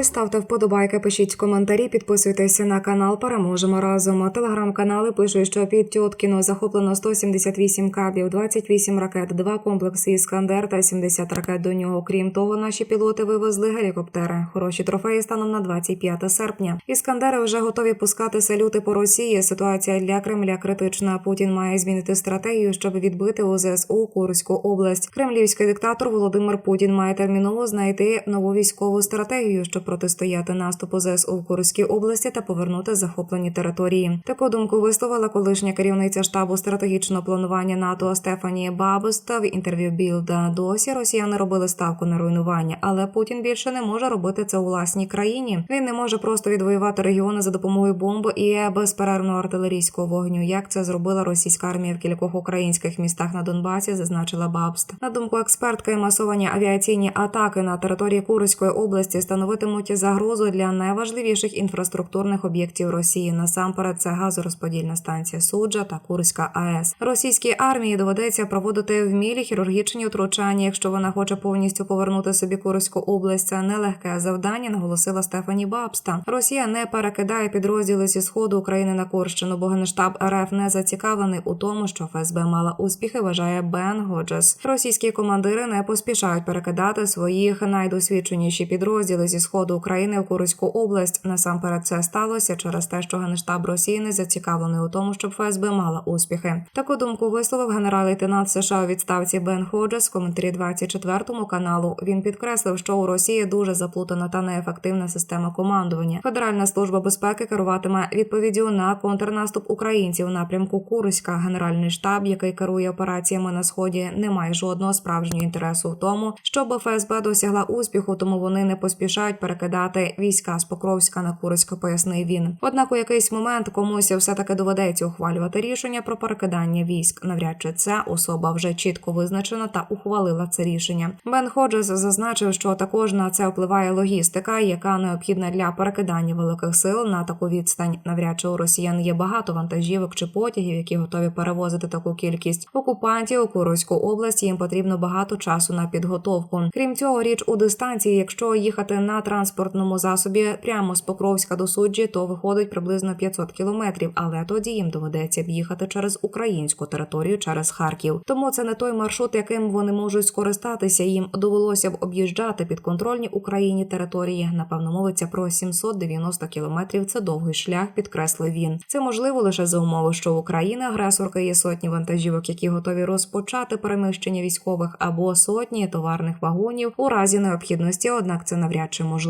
друзі, ставте вподобайки, пишіть коментарі, підписуйтеся на канал. Переможемо разом. Телеграм-канали пишуть, що під Тьоткіно захоплено 178 кабів, 28 ракет, два комплекси Іскандер та 70 ракет до нього. Крім того, наші пілоти вивезли гелікоптери. Хороші трофеї станом на 25 серпня. Іскандери вже готові пускати салюти по Росії. Ситуація для Кремля критична. Путін має змінити стратегію, щоб відбити у ЗСУ Курську область. Кремлівський диктатор Володимир Путін має терміново знайти нову військову стратегію, щоб протистояти наступу ЗСУ в Курській області та повернути захоплені території. Таку думку висловила колишня керівниця штабу стратегічного планування НАТО Стефанія Бабуста в інтерв'ю Білда. Досі росіяни робили ставку на руйнування, але Путін більше не може робити це у власній країні. Він не може просто відвоювати регіони за допомогою бомб і безперервного артилерійського вогню, як це зробила російська армія в кількох українських містах на Донбасі, зазначила Бабст. На думку експертки, масовані авіаційні атаки на території Курської області становитимуть загрозу для найважливіших інфраструктурних об'єктів Росії. Насамперед, це газорозподільна станція Суджа та Курська АЕС. Російській армії доведеться проводити вмілі хірургічні втручання, якщо вона хоче повністю повернути собі Курську область. Це нелегке завдання, наголосила Стефані Бабста. Росія не перекидає підрозділи зі сходу України на Курщину, бо генштаб РФ не зацікавлений у тому, що ФСБ мала успіхи. Вважає Бен Годжес. Російські командири не поспішають перекидати своїх найдосвідченіші підрозділи зі сходу України в Курську область. Насамперед це сталося через те, що генштаб Росії не зацікавлений у тому, щоб ФСБ мала успіхи. Таку думку висловив генерал-лейтенант США у відставці Бен Ходжес в коментарі 24 каналу. Він підкреслив, що у Росії дуже заплутана та неефективна система командування. Федеральна служба безпеки керуватиме відповіддю на контрнаступ українців у напрямку Курська. Генеральний штаб, який керує операціями на сході, не має жодного справжнього інтересу в тому, щоб ФСБ досягла успіху, тому вони не поспішають перекидати війська з Покровська на Курськ, пояснив він. Однак у якийсь момент комусь все таки доведеться ухвалювати рішення про перекидання військ. Навряд чи ця особа вже чітко визначена та ухвалила це рішення. Бен Ходжес зазначив, що також на це впливає логістика, яка необхідна для перекидання великих сил на таку відстань. Навряд чи у росіян є багато вантажівок чи потягів, які готові перевозити таку кількість окупантів у Курську область. Їм потрібно багато часу на підготовку. Крім цього, річ у дистанції, якщо їхати на транспортному засобі прямо з Покровська до суджі, то виходить приблизно 500 кілометрів. Але тоді їм доведеться в'їхати через українську територію через Харків. Тому це не той маршрут, яким вони можуть скористатися. Їм довелося б об'їжджати підконтрольні Україні території. Напевно, мовиться про 790 кілометрів. Це довгий шлях, підкреслив він. Це можливо лише за умови, що Україна агресорка є сотні вантажівок, які готові розпочати переміщення військових або сотні товарних вагонів у разі необхідності. Однак це навряд чи можливо.